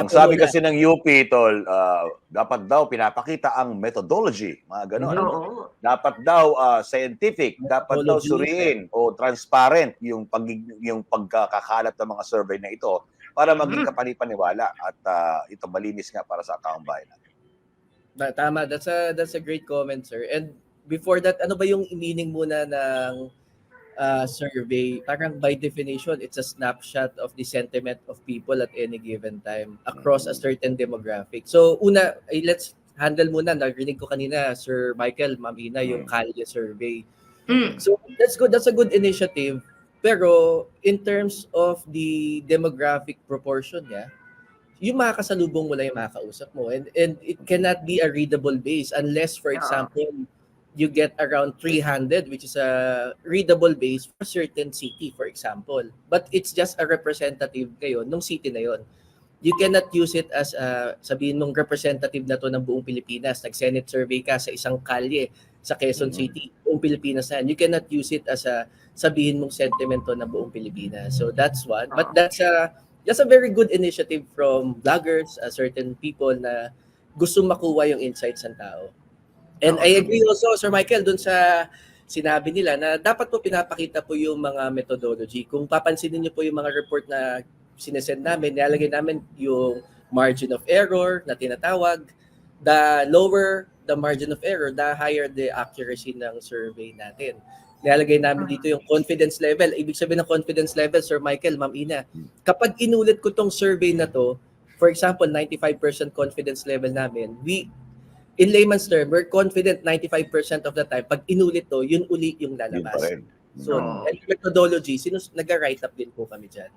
Ang sabi kasi ng UP, tol, ah, dapat daw pinapakita ang methodology, mga ganon. Mhm. Oo. Dapat daw ah, scientific, dapat daw suriin o transparent yung pag yung pagkakalat ng mga survey na ito para maging Mhm. kapanipaniwala at ah, ito malinis nga para sa taong bayan. Ta- Tama, that's a that's a great comment, sir. And before that, ano ba yung meaning muna ng uh, survey? Parang by definition, it's a snapshot of the sentiment of people at any given time across a certain demographic. So, una, ay, let's handle muna. Narinig ko kanina, Sir Michael, Mamina, yung Mm. Kalye survey. Mm. So, that's good. That's a good initiative. Pero, in terms of the demographic proportion niya, yung makakasalubong mo lang yung makakausap mo. And, and it cannot be a readable base unless, for example, you get around 300, which is a readable base for certain city, for example. But it's just a representative ngayon nung city na yon. You cannot use it as a, sabihin mong representative na to ng buong Pilipinas. Nag-Senate survey ka sa isang kalye sa Quezon Mhm. City, buong Pilipinas na yan. You cannot use it as a sabihin mong sentiment to ng buong Pilipinas. So that's one. But that's a that's a very good initiative from bloggers, uh, certain people na gusto makuha yung insights ng tao. And I agree also, Sir Michael, dun sa sinabi nila na dapat po pinapakita po yung mga methodology. Kung papansinin niyo po yung mga report na sinesend namin, nilalagay namin yung margin of error na tinatawag. The lower the margin of error, the higher the accuracy ng survey natin. Nilalagay namin dito yung confidence level. Ibig sabihin ng confidence level, Sir Michael, Ma'am Ina, kapag inulit ko tong survey na to, for example, 95% confidence level namin, we in layman's term, we're confident 95% of the time, pag inulit to, yun uli yung lalabas. So, Oo. and methodology, sinus, nag-write up din po kami dyan.